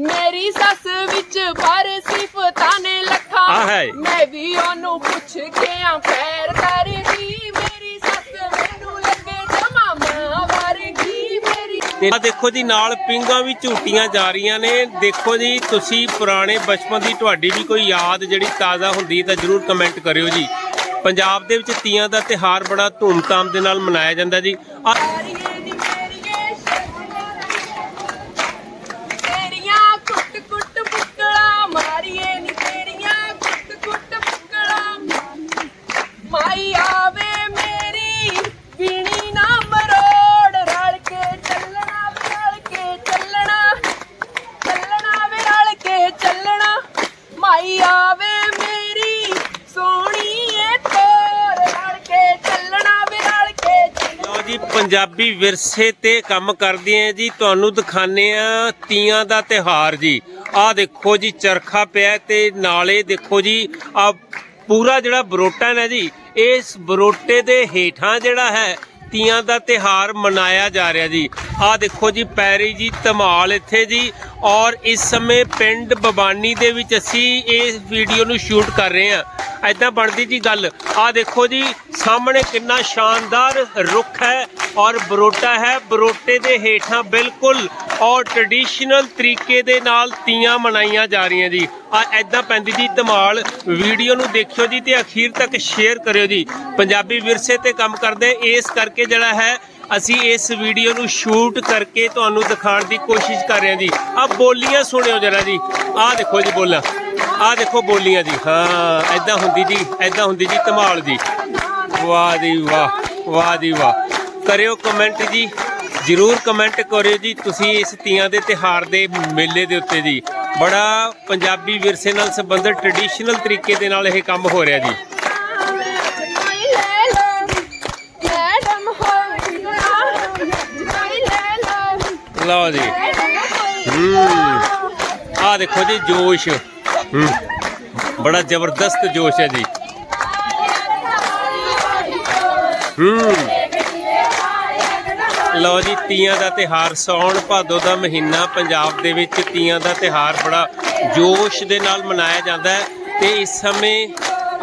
ਮੇਰੀ ਸੱਸ ਵਿੱਚ ਭਰ ਸਿਫਤਾਂ ਨੇ ਲੱਖਾਂ। ਆ ਹੈ। ਮੈਂ ਵੀ ਉਹਨੂੰ ਪੁੱਛ ਕੇ ਆ ਪੈਰ ਕਰਦੀ ਮੇਰੀ ਸੱਸ ਮੈਨੂੰ ਲੱਗੇ ਜਮਾ ਮਾਂ ਵਰਗੀ ਮੇਰੀ ਤੇ ਆ ਦੇਖੋ ਜੀ ਨਾਲ ਪਿੰਗਾਂ ਵੀ ਝੂਟੀਆਂ ਜਾ ਰਹੀਆਂ ਨੇ। ਦੇਖੋ ਜੀ ਤੁਸੀਂ ਪੁਰਾਣੇ ਬਚਪਨ ਦੀ ਤੁਹਾਡੀ ਵੀ ਕੋਈ ਯਾਦ ਜਿਹੜੀ ਤਾਜ਼ਾ ਹੁੰਦੀ ਤਾਂ ਜਰੂਰ ਕਮੈਂਟ ਕਰਿਓ ਜੀ। ਪੰਜਾਬ ਦੇ ਵਿੱਚ ਤੀਆਂ ਦਾ ਤਿਹਾਰ ਬੜਾ ਧੂਮਧਾਮ ਦੇ ਨਾਲ ਮਨਾਇਆ ਜਾਂਦਾ ਜੀ। ਆ ਮਾਈ ਆਵੇ ਮੇਰੀ ਸੋਹਣੀਏ ਤੋਰ, ਰਲ ਕੇ ਚੱਲਣਾ ਵੇ ਰਲ ਕੇ ਚੱਲਣਾ। ਲਓ ਜੀ, ਪੰਜਾਬੀ ਵਿਰਸੇ ਤੇ ਕੰਮ ਕਰਦੇ ਆ ਜੀ। ਤੁਹਾਨੂੰ ਦਿਖਾਣੇ ਆ ਤੀਆਂ ਦਾ ਤਿਹਾਰ ਜੀ। ਆਹ ਦੇਖੋ ਜੀ, ਚਰਖਾ ਪਿਆ ਤੇ ਨਾਲੇ ਦੇਖੋ ਜੀ ਆ ਪੂਰਾ ਜਿਹੜਾ ਬਰੋਟਾ ਹੈ ਜੀ, ਇਸ ਬਰੋਟੇ ਦੇ ਹੇਠਾਂ ਜਿਹੜਾ ਹੈ ਤੀਆਂ ਦਾ ਤਿਹਾਰ ਮਨਾਇਆ ਜਾ ਰਿਹਾ ਜੀ। ਆਹ ਦੇਖੋ ਜੀ, ਪੈਰੀ ਜੀ ਧਮਾਲ ਇੱਥੇ ਜੀ। ਔਰ ਇਸ ਸਮੇਂ ਪਿੰਡ ਬਬਾਨੀ ਦੇ ਵਿੱਚ ਅਸੀਂ ਇਸ ਵੀਡੀਓ ਨੂੰ ਸ਼ੂਟ ਕਰ ਰਹੇ ਹਾਂ। ਐਦਾਂ ਬਣਦੀ ਜੀ ਗੱਲ। ਆਹ ਦੇਖੋ ਜੀ, ਸਾਹਮਣੇ ਕਿੰਨਾ ਸ਼ਾਨਦਾਰ ਰੁੱਖ ਹੈ ਔਰ ਬਰੋਟਾ ਹੈ। ਬਰੋਟੇ ਦੇ ਹੇਠਾਂ ਬਿਲਕੁਲ ਔਰ ਟ੍ਰੈਡੀਸ਼ਨਲ ਤਰੀਕੇ ਦੇ ਨਾਲ ਤੀਆਂ ਮਨਾਈਆਂ ਜਾ ਰਹੀਆਂ ਜੀ। ਆ ਐਦਾਂ ਪੈਂਦੀ ਜੀ ਧਮਾਲ ਵੀਡੀਓ ਨੂੰ ਦੇਖਿਓ ਜੀ ਤੇ ਅਖੀਰ ਤੱਕ ਸ਼ੇਅਰ ਕਰਿਓ ਜੀ। ਪੰਜਾਬੀ ਵਿਰਸੇ ਤੇ ਕੰਮ ਕਰਦੇ, ਇਸ ਕਰਕੇ ਜਿਹੜਾ ਹੈ, ਅਸੀਂ ਇਸ ਵੀਡੀਓ ਨੂੰ ਸ਼ੂਟ ਕਰਕੇ ਤੁਹਾਨੂੰ ਦਿਖਾਉਣ ਦੀ ਕੋਸ਼ਿਸ਼ ਕਰ ਰਹੇ ਹਾਂ ਜੀ। ਆ ਬੋਲੀਆਂ ਸੁਣਿਓ ਜਰਾ ਜੀ। ਆਹ ਦੇਖੋ ਜੀ ਬੋਲਾਂ। ਆਹ ਦੇਖੋ ਬੋਲੀਆਂ ਜੀ। ਹਾਂ ਐਦਾਂ ਹੁੰਦੀ ਜੀ ਐਦਾਂ ਹੁੰਦੀ ਜੀ ਧਮਾਲ ਜੀ। ਵਾਹ ਦੀ ਵਾਹ ਵਾਹ ਦੀ ਵਾਹ। ਕਰਿਓ ਕਮੈਂਟ ਜੀ। ਜਰੂਰ ਕਮੈਂਟ ਕਰਿਓ ਜੀ, ਤੁਸੀਂ ਇਸ ਤੀਆਂ ਦੇ ਤਿਹਾਰ ਦੇ ਮੇਲੇ ਦੇ ਉੱਤੇ ਜੀ। ਬੜਾ ਪੰਜਾਬੀ ਵਿਰਸੇ ਨਾਲ ਸੰਬੰਧਿਤ ਟ੍ਰੈਡੀਸ਼ਨਲ ਤਰੀਕੇ ਦੇ ਨਾਲ ਇਹ ਕੰਮ ਹੋ ਰਿਹਾ ਜੀ। ਲਓ ਜੀ। ਹੂੰ। ਆਹ ਦੇਖੋ ਜੀ, ਜੋਸ਼। ਬੜਾ ਜ਼ਬਰਦਸਤ ਜੋਸ਼ ਹੈ ਜੀ। ਹੂੰ। ਲਓ ਜੀ, ਤੀਆਂ ਦਾ ਤਿਹਾਰ ਸੌਣ ਭਾਦੋ ਦਾ ਮਹੀਨਾ ਪੰਜਾਬ ਦੇ ਵਿੱਚ ਤੀਆਂ ਦਾ ਤਿਹਾਰ ਬੜਾ ਜੋਸ਼ ਦੇ ਨਾਲ ਮਨਾਇਆ ਜਾਂਦਾ ਹੈ ਤੇ ਇਸ ਸਮੇਂ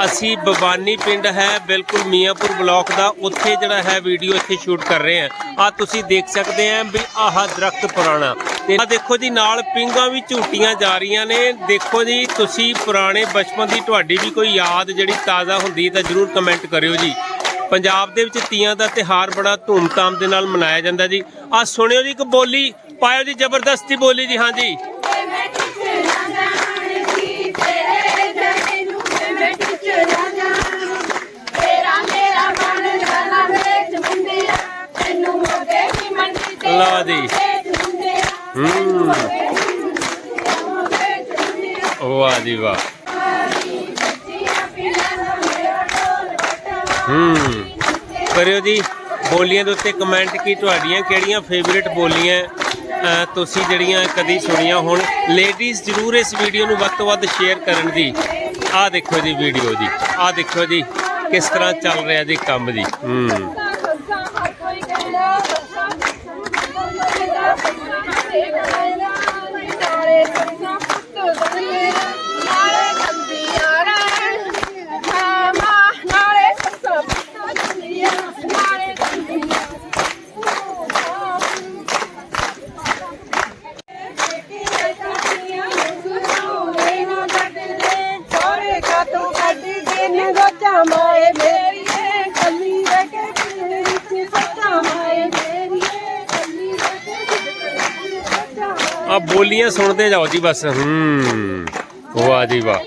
ਅਸੀਂ ਬਵਾਨੀ ਪਿੰਡ ਹੈ, ਬਿਲਕੁਲ ਮੀਆਂਪੁਰ ਬਲਾਕ ਦਾ, ਉੱਥੇ ਜਿਹੜਾ ਹੈ ਵੀਡੀਓ ਇੱਥੇ ਸ਼ੂਟ ਕਰ ਰਹੇ ਹਾਂ। ਆ ਤੁਸੀਂ ਦੇਖ ਸਕਦੇ ਆ ਵੀ ਆਹ ਦਰਖਤ ਪੁਰਾਣਾ। ਤੇ ਆ ਦੇਖੋ ਜੀ, ਨਾਲ ਪਿੰਗਾਂ ਵੀ ਝੂਟੀਆਂ ਜਾ ਰਹੀਆਂ ਨੇ। ਦੇਖੋ ਜੀ, ਤੁਸੀਂ ਪੁਰਾਣੇ ਬਚਪਨ ਦੀ ਤੁਹਾਡੀ ਵੀ ਕੋਈ ਯਾਦ ਜਿਹੜੀ ਤਾਜ਼ਾ ਹੁੰਦੀ ਤਾਂ ਜਰੂਰ ਕਮੈਂਟ ਕਰਿਓ ਜੀ। ਪੰਜਾਬ ਦੇ ਵਿੱਚ ਤੀਆਂ ਦਾ ਤਿਹਾਰ ਬੜਾ ਧੂਮਧਾਮ ਦੇ ਨਾਲ ਮਨਾਇਆ ਜਾਂਦਾ ਜੀ। ਆ ਸੁਣਿਓ ਜੀ ਇੱਕ ਬੋਲੀ, ਪਾਇਓ ਜੀ ਜ਼ਬਰਦਸਤੀ ਬੋਲੀ ਜੀ, ਹਾਂ ਜੀ। ਲਓ ਜੀ। ਹੂੰ। ਵਾਹ ਜੀ ਵਾਹ। ਹੂੰ। ਕਰਿਓ ਜੀ, ਬੋਲੀਆਂ ਦੇ ਉੱਤੇ ਕਮੈਂਟ ਕੀ ਤੁਹਾਡੀਆਂ, ਕਿਹੜੀਆਂ ਫੇਵਰਿਟ ਬੋਲੀਆਂ ਤੁਸੀਂ ਜਿਹੜੀਆਂ ਕਦੀ ਸੁਣੀਆਂ ਹੋਣ। ਲੇਡੀਜ਼ ਜਰੂਰ ਇਸ ਵੀਡੀਓ ਨੂੰ ਵੱਧ ਤੋਂ ਵੱਧ ਸ਼ੇਅਰ ਕਰਨ ਦੀ। ਆਹ ਦੇਖੋ ਜੀ ਵੀਡੀਓ ਜੀ, ਆਹ ਦੇਖੋ ਜੀ, ਕਿਸ ਤਰ੍ਹਾਂ ਚੱਲ ਰਿਹਾ ਜੀ ਕੰਮ ਜੀ। ਹੂੰ। ਮਾਏ ਆ ਸੁਣਦੇ ਜਾਓ ਜੀ ਬਸ, ਹੂੰ। ਵਾਹ ਜੀ ਵਾਹ।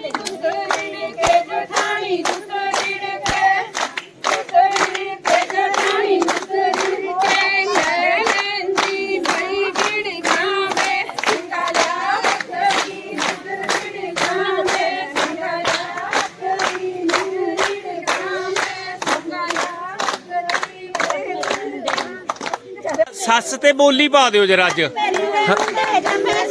ਸੱਸ ਤੇ ਬੋਲੀ ਪਾ ਦਿਓ ਜਰਾ ਅੱਜ।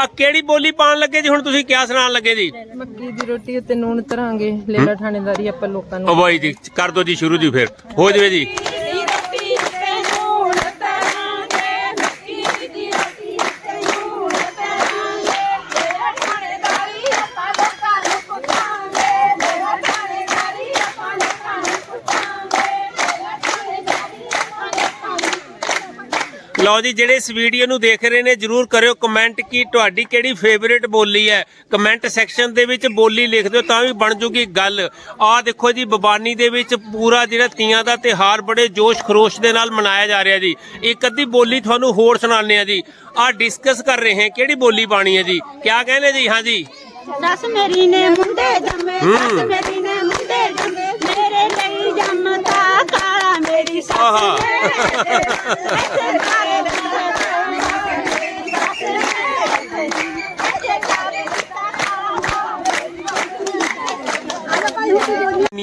ਆ ਕਿਹੜੀ ਬੋਲੀ ਪਾਣ ਲੱਗੇ ਜੀ? ਹੁਣ ਤੁਸੀਂ ਕਿਆ ਸੁਣਾਉਣ ਲੱਗੇ ਜੀ? ਮੱਕੀ ਦੀ ਰੋਟੀ ਉੱਤੇ ਨੂਣ ਧਰਾਂਗੇ ਲੇਲਾ ਥਾਣੇਦਾਰੀ ਆਪਾਂ ਲੋਕਾਂ ਉਹ ਬਾਈ ਜੀ ਕਰ ਦੋ ਜੀ ਸ਼ੁਰੂ ਜੀ ਫਿਰ। ਹੋ ਜਵੇ ਜੀ। ਲਓ ਜੀ ਜਿਹੜੇ ਇਸ ਵੀਡੀਓ ਨੂੰ ਦੇਖ ਰਹੇ ਨੇ ਜਰੂਰ ਕਰਿਓ ਕਮੈਂਟ ਕੀ ਤੁਹਾਡੀ ਕਿਹੜੀ ਫੇਵਰੇਟ ਬੋਲੀ ਹੈ। ਕਮੈਂਟ ਸੈਕਸ਼ਨ ਦੇ ਵਿੱਚ ਬੋਲੀ ਲਿਖ ਦਿਓ ਤਾਂ ਵੀ ਬਣ ਜੂਗੀ ਗੱਲ। ਆਹ ਦੇਖੋ ਜੀ ਬਬਾਨੀ ਦੇ ਵਿੱਚ ਪੂਰਾ ਜਿਹੜਾ ਤੀਆਂ ਦਾ ਤਿਹਾਰ ਬੜੇ ਜੋਸ਼ ਖਰੋਸ਼ ਦੇ ਨਾਲ ਮਨਾਇਆ ਜਾ ਰਿਹਾ ਜੀ। ਇੱਕ ਅੱਧੀ ਬੋਲੀ ਤੁਹਾਨੂੰ ਹੋਰ ਸੁਣਾਉਂਦੇ ਆ ਜੀ। ਆਹ ਡਿਸਕਸ ਕਰ ਰਹੇ ਹਾਂ ਕਿਹੜੀ ਬੋਲੀ ਬਾਣੀ ਹੈ ਜੀ? ਕਿਆ ਕਹਿੰਦੇ ਜੀ? ਹਾਂ ਜੀ ਸੱਸ ਮੇਰੀ ਨੇ ਮੁੰਡੇ ਜੰਮੇ ਸੱਸ ਮੇਰੀ ਆਹਾ। ਨੇ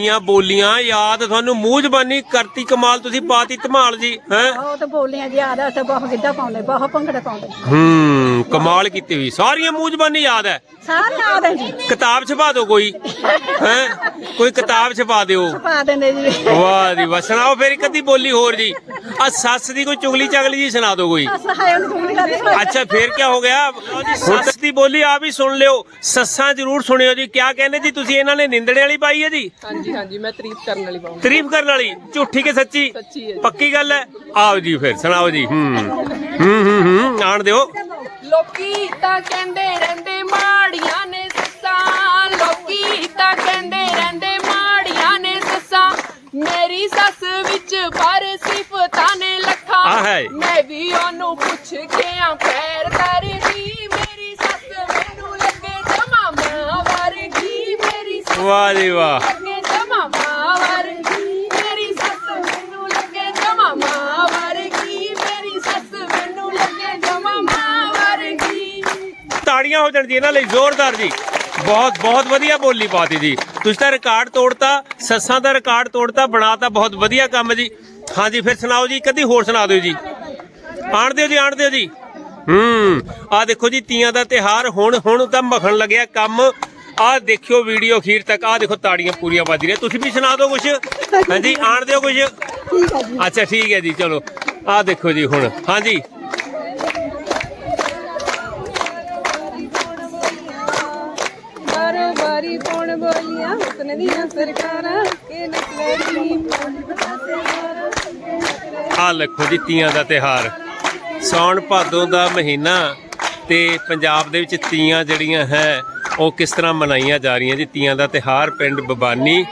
ਐਸੇ ਕਾਲੇ ਦਾ ਨੀਆਂ ਬੋਲੀਆਂ ਯਾਦ ਤੁਹਾਨੂੰ ਮੂੰਹ ਜ਼ਬਾਨੀ ਕਰਤੀ ਕਮਾਲ ਤੁਸੀਂ ਪਾਤੀ ਧਮਾਲ ਜੀ ਹੈ? ਉਹ ਤਾਂ ਬੋਲੀਆਂ ਜੀ ਆਦਾ ਤੇ ਬਹੁਤ ਗਿੱਧਾ ਪਾਉਂਦੇ ਬਹੁਤ ਭੰਗੜਾ ਪਾਉਂਦੇ। ਹੂੰ ਕਮਾਲ ਕੀਤੀ ਹੋਈ ਸਾਰੀਆਂ ਮੂੰਹ ਜ਼ਬਾਨੀ ਯਾਦ ਹੈ। ਸਾਰੇ ਆਦੇ ਜੀ। ਕਿਤਾਬ ਛਪਾ ਦਿਓ ਕੋਈ ਹੈ? ਕੋਈ ਕਿਤਾਬ ਛਪਾ ਦਿਓ। ਪਾ ਦਿੰਦੇ ਜੀ। ਵਾਹ ਜੀ ਵਾਹ ਸੁਣਾਓ ਫਿਰ ਇੱਕ ਅੱਧੀ ਬੋਲੀ ਹੋਰ ਜੀ। ਆ ਸੱਸ ਦੀ ਕੋਈ ਚੁਗਲੀ ਚਗਲੀ ਜੀ ਸੁਣਾ ਦਿਓ ਕੋਈ। ਸੱਸ ਹੈ ਉਹਨੂੰ ਚੁਗਲੀ ਕਰਦੀ ਅੱਛਾ ਫਿਰ ਕੀ ਹੋ ਗਿਆ? ਸੱਸ ਦੀ ਬੋਲੀ ਆ ਵੀ ਸੁਣ ਲਿਓ ਸੱਸਾਂ ਜ਼ਰੂਰ ਸੁਣਿਓ ਜੀ। ਕਿਆ ਕਹਿੰਦੇ ਜੀ ਤੁਸੀਂ ਇਹਨਾਂ ਨੇ ਨਿੰਦੜੇ ਵਾਲੀ ਪਾਈ ਹੈ ਜੀ? ਹਾਂਜੀ। ਹਾਂਜੀ ਮੈਂ ਤਾਰੀਫ ਕਰਨ ਵਾਲੀ ਪਾਉਂਗੀ। ਤਾਰੀਫ ਕਰਨ ਵਾਲੀ ਝੂਠੀ ਕਿ ਸੱਚੀ? ਸੱਚੀ ਹੈ ਜੀ। ਪੱਕੀ ਗੱਲ ਹੈ? ਆਓ ਜੀ ਫਿਰ ਸੁਣਾਓ ਜੀ ਹੂੰ। ਹੂੰ ਹੂੰ ਹੂੰ ਆਣ ਦਿਓ। ਲੋਕੀ ਤਾਂ ਕਹਿੰਦੇ ਰਹਿੰਦੇ ਮਾੜੀਆਂ ਨੇ ਸੱਸਾਂ। ਲੋਕੀ ਤਾਂ ਕਹਿੰਦੇ ਰਹਿੰਦੇ ਮਾੜੀਆਂ ਨੇ ਸੱਸਾਂ। ਮੇਰੀ ਸੱਸ ਵਿੱਚ ਪਰ ਸਿਫਤਾਂ ਨੇ ਲੱਖਾਂ। ਆਹ ਹੈ। ਮੈਂ ਵੀ ਉਹਨੂੰ ਪੁੱਛ ਕੇ ਆ ਪੈਰ ਕਰਦੀ ਮੇਰੀ ਸੱਸ। ਮੈਨੂੰ ਲੱਗੇ ਜਮਾ ਮਾਂ ਵਰਗੀ ਮੇਰੀ ਸੱਸ। ਵਾਹ ਜੀ ਵਾਹ। ਤਾੜੀਆਂ ਹੋ ਜਾਣ ਜੀ ਇਹਨਾਂ ਲਈ ਜ਼ੋਰਦਾਰ ਜੀ। ਬਹੁਤ ਬਹੁਤ ਵਧੀਆ ਬੋਲੀ ਪਾਤੀ ਜੀ। ਤੁਸੀਂ ਤਾਂ ਰਿਕਾਰਡ ਤੋੜਤਾ ਸੱਸਾਂ ਦਾ ਰਿਕਾਰਡ ਤੋੜਤਾ ਬਣਾਤਾ ਬਹੁਤ ਵਧੀਆ ਕੰਮ ਜੀ। ਹਾਂਜੀ ਫਿਰ ਸੁਣਾਓ ਜੀ ਕਦੀ ਹੋਰ ਸੁਣਾ ਦਿਓ ਜੀ। ਆਣ ਦਿਓ ਜੀ ਆਣ ਦਿਓ ਜੀ। ਹੂੰ ਆ ਦੇਖੋ ਜੀ ਤੀਆਂ ਦਾ ਤਿਹਾਰ ਹੁਣ ਹੁਣ ਤਾਂ ਮਖਣ ਲੱਗਿਆ ਕੰਮ। ਆ ਦੇਖਿਓ ਵੀਡੀਓ ਅਖੀਰ ਤੱਕ ਆ ਦੇਖੋ ਤਾੜੀਆਂ ਪੂਰੀਆਂ ਵੱਜ ਰਹੀਆਂ। ਤੁਸੀਂ ਵੀ ਸੁਣਾ ਦਿਓ ਕੁਝ ਹਾਂਜੀ। ਆਣ ਦਿਓ ਕੁਝ ਅੱਛਾ ਠੀਕ ਹੈ ਜੀ ਚਲੋ। ਆ ਦੇਖੋ ਜੀ ਹੁਣ। ਹਾਂਜੀ ਬਾਰੀ ਪੌਣ ਬੋਲੀਆਂ ਹੁਸਨ ਦੀਆਂ ਆ ਲੱਖੋ ਜੀ, ਤੀਆਂ ਦਾ ਤਿਹਾਰ ਸੌਣ ਭਾਦੋਂ ਦਾ ਮਹੀਨਾ ਤੇ ਪੰਜਾਬ ਦੇ ਵਿੱਚ ਤੀਆਂ ਜਿਹੜੀਆਂ ਹੈ, ਉਹ ਕਿਸ ਤਰ੍ਹਾਂ ਮਨਾਈਆਂ ਜਾ ਰਹੀਆਂ ਜੀ? ਤੀਆਂ ਦਾ ਤਿਹਾਰ ਪਿੰਡ ਬਬਾਨੀ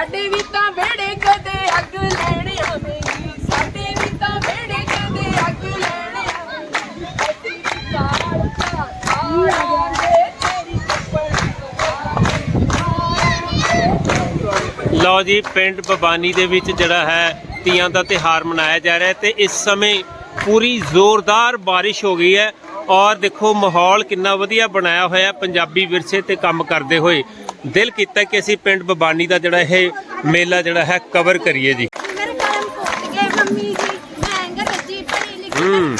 ਸਾਡੇ ਵੀ ਤਾਂ ਵਿਹੜੇ ਕਦੇ ਅੱਗ ਲੈਣ ਆਵੇਂਗੀ ਸਾਡੇ ਵੀ ਤਾਂ ਵਿਹੜੇ ਕਦੇ ਅੱਗ ਲੈਣ ਆਵੇਂਗੀ ਅਸੀਂ ਵੀ ਕਾਲ ਦਾ ਆਵਾਂਗੇ ਤੇਰੀ ਚੱਪਲ ਲਓ ਜੀ, ਪਿੰਡ ਬਬਾਨੀ ਦੇ ਵਿੱਚ ਜਿਹੜਾ ਹੈ, ਤੀਆਂ ਦਾ ਤਿਹਾਰ ਮਨਾਇਆ ਜਾ ਰਿਹਾ ਤੇ ਇਸ ਸਮੇਂ ਪੂਰੀ ਜ਼ੋਰਦਾਰ ਬਾਰਿਸ਼ ਹੋ ਗਈ ਹੈ ਔਰ ਦੇਖੋ, ਮਾਹੌਲ ਕਿੰਨਾ ਵਧੀਆ ਬਣਾਇਆ ਹੋਇਆ ਪੰਜਾਬੀ ਵਿਰਸੇ ਤੇ ਕੰਮ ਕਰਦੇ ਹੋਏ। ਦਿਲ ਕੀਤਾ ਕਿ ਅਸੀਂ ਪਿੰਡ ਬਬਾਨੀ ਦਾ ਜਿਹੜਾ ਇਹ ਮੇਲਾ ਜਿਹੜਾ ਹੈ ਕਵਰ ਕਰੀਏ ਜੀ ਮੇਰੇ ਕਰਮ ਕੋਟ ਗਏ ਮੰਮੀ ਜੀ ਮੈਂ ਅੰਗਰੇਜ਼ੀ ਪੜ੍ਹੀ ਲਿਖੀ ਹੂੰ।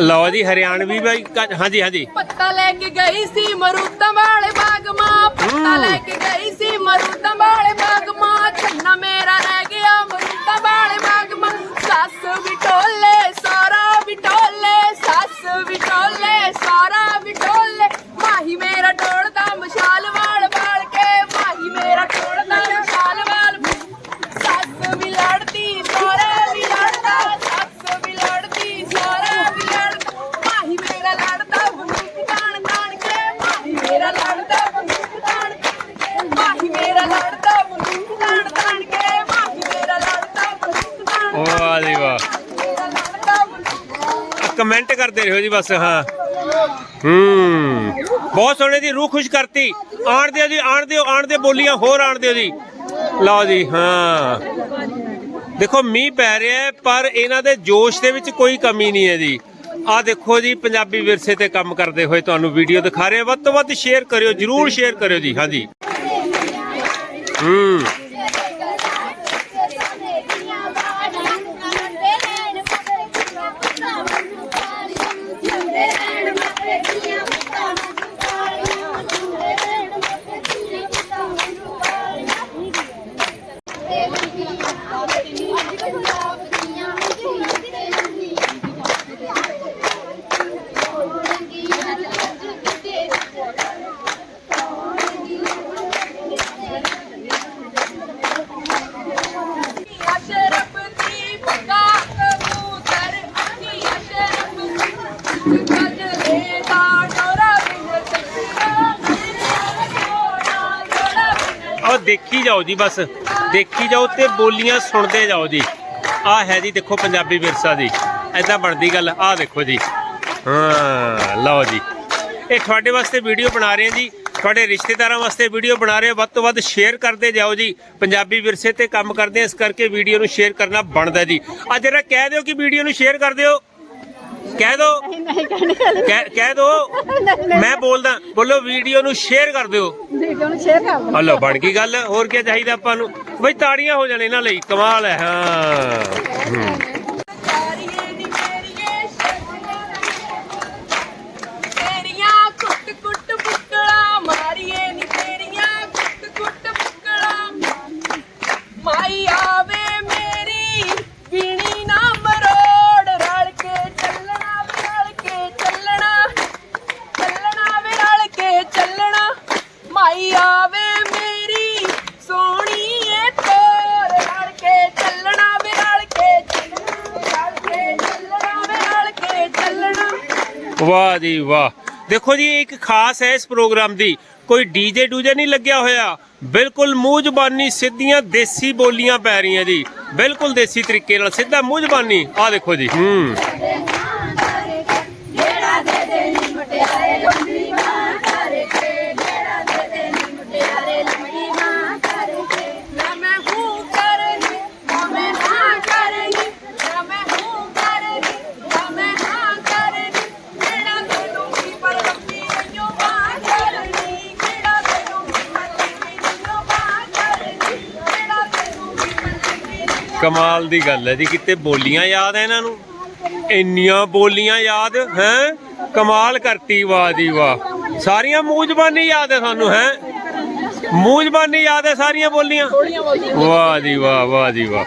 ਲਓ ਜੀ, ਹਰਿਆਣਵੀ ਬਾਈ ਹਾਂਜੀ ਹਾਂਜੀ। ਪੱਤਾ ਲੈ ਕੇ ਗਈ ਸੀ ਮਰੂਦਾਂ ਵਾਲੇ ਬਾਗ ਮਾਂ, ਪੱਤਾ ਲੈ ਕੇ ਗਈ ਸੀ ਮਰੂਦਾਂ ਵਾਲੇ ਬਾਗ ਮਾਂ, ਚੰਨਾ ਮੇਰਾ ਰਹਿ ਗਿਆ ਮਰੂਤਾਂ ਵਾਲੇ ਬਾਗ ਮਾਂ। ਸੱਸ ਵਿਟੋਲੇ ਸਾਰਾ ਵਿਟੋਲੇ ਸੱਸ ਵਿਟੋਲੇ ਸਾਰਾ ਵਿਟੋਲੇ ਮਾਹੀ ਮੇਰਾ ਡੋਲ ਕਰਦੇ ਰਹੋ ਜੀ ਬਸ, ਹਾਂ। ਹੂੰ। ਬਹੁਤ ਸੋਹਣੇ ਦੀ ਰੂਹ ਖੁਸ਼ ਕਰਤੀ। ਆਣ ਦਿਓ ਜੀ, ਆਣ ਦਿਓ, ਆਣ ਦੇ ਬੋਲੀਆਂ, ਹੋਰ ਆਣ ਦਿਓ ਜੀ। ਲਓ ਜੀ, ਹਾਂ। ਦੇਖੋ, ਮੀਂਹ ਪੈ ਰਿਹਾ ਹੈ, ਪਰ ਇਹਨਾਂ ਦੇ ਜੋਸ਼ ਦੇ ਵਿੱਚ ਕੋਈ ਕਮੀ ਨਹੀਂ ਹੈ ਜੀ। ਆਹ ਦੇਖੋ ਜੀ, ਪੰਜਾਬੀ ਵਿਰਸੇ ਤੇ ਕੰਮ ਕਰਦੇ ਹੋਏ ਤੁਹਾਨੂੰ ਵੀਡੀਓ ਦਿਖਾ ਰਹੇ ਵੱਧ ਤੋਂ ਵੱਧ ਸ਼ੇਅਰ ਕਰਿਓ, ਜਰੂਰ ਸ਼ੇਅਰ ਕਰਿਓ ਜੀ, ਹਾਂਜੀ। ਹੂੰ। ਅਸ਼ਰਫ ਆਹ ਦੇਖੀ ਜਾਓ ਜੀ ਬਸ। ਦੇਖੀ ਜਾਓ ਤੇ ਬੋਲੀਆਂ ਸੁਣਦੇ ਜਾਓ ਜੀ। ਆਹ ਹੈ ਜੀ ਦੇਖੋ ਪੰਜਾਬੀ ਵਿਰਸਾ ਜੀ। ਐਦਾਂ ਬਣਦੀ ਗੱਲ, ਆਹ ਦੇਖੋ ਜੀ। ਹਾਂ, ਲਓ ਜੀ। ਇਹ ਤੁਹਾਡੇ ਵਾਸਤੇ ਵੀਡੀਓ ਬਣਾ ਰਹੇ ਹਾਂ ਜੀ। ਤੁਹਾਡੇ ਰਿਸ਼ਤੇਦਾਰਾਂ ਵਾਸਤੇ ਵੀਡੀਓ ਬਣਾ ਰਹੇ ਹਾਂ। ਵੱਧ ਤੋਂ ਵੱਧ ਸ਼ੇਅਰ ਕਰਦੇ ਜਾਓ ਜੀ। ਪੰਜਾਬੀ ਵਿਰਸੇ ਤੇ ਕੰਮ ਕਰਦੇ ਹਾਂ। ਇਸ ਕਰਕੇ ਵੀਡੀਓ ਨੂੰ ਸ਼ੇਅਰ ਕਰਨਾ ਬਣਦਾ ਜੀ। ਅੱਜ ਜਰਾ ਕਹਿ ਦਿਓ ਕਿ ਵੀਡੀਓ ਨੂੰ ਸ਼ੇਅਰ ਕਰ ਦਿਓ। ਕਹਿ ਦਿਓ ਕਹਿ ਕਹਿ ਦਿਓ ਮੈਂ ਬੋਲਦਾ ਬੋਲੋ ਵੀਡੀਓ ਨੂੰ ਸ਼ੇਅਰ ਕਰ ਦਿਓ। ਹਲੋ ਬਣ ਗਈ ਗੱਲ। ਹੋਰ ਕੀ ਚਾਹੀਦਾ ਆਪਾਂ ਨੂੰ? ਬਈ ਤਾੜੀਆਂ ਹੋ ਜਾਣ ਇਹਨਾਂ ਲਈ। ਕਮਾਲ ਹੈ। ਹਾਂ। ਵਾਹ ਦੇਖੋ ਜੀ ਇੱਕ ਖਾਸ ਹੈ ਇਸ ਪ੍ਰੋਗਰਾਮ ਦੀ। ਕੋਈ ਡੀਜੇ ਡੂਜੇ ਨਹੀਂ ਲੱਗਿਆ ਹੋਇਆ। ਬਿਲਕੁਲ ਮੂੰਹ ਜ਼ਬਾਨੀ ਸਿੱਧੀਆਂ ਦੇਸੀ ਬੋਲੀਆਂ ਪੈ ਰਹੀਆਂ ਜੀ। ਬਿਲਕੁਲ ਦੇਸੀ ਤਰੀਕੇ ਨਾਲ ਸਿੱਧਾ ਮੂੰਹ ਜ਼ਬਾਨੀ ਆਹ ਦੇਖੋ ਜੀ, ਹੂੰ। ਕਮਾਲ ਦੀ ਗੱਲ ਹੈ ਜੀ, ਕਿਤੇ ਬੋਲੀਆਂ ਯਾਦ ਹੈ ਇਹਨਾਂ ਨੂੰ? ਇੰਨੀਆਂ ਬੋਲੀਆਂ ਯਾਦ, ਹੈ? ਕਮਾਲ ਕਰਤੀ, ਵਾਹ ਦੀ ਵਾਹ। ਸਾਰੀਆਂ ਮੂੰਹ ਜ਼ਬਾਨੀ ਯਾਦ ਹੈ ਸਾਨੂੰ ਹੈ? ਮੂੰਹ ਜ਼ਬਾਨੀ ਯਾਦ ਹੈ ਸਾਰੀਆਂ ਬੋਲੀਆਂ? ਵਾਹ ਦੀ ਵਾਹ ਵਾਹ ਦੀ ਵਾਹ।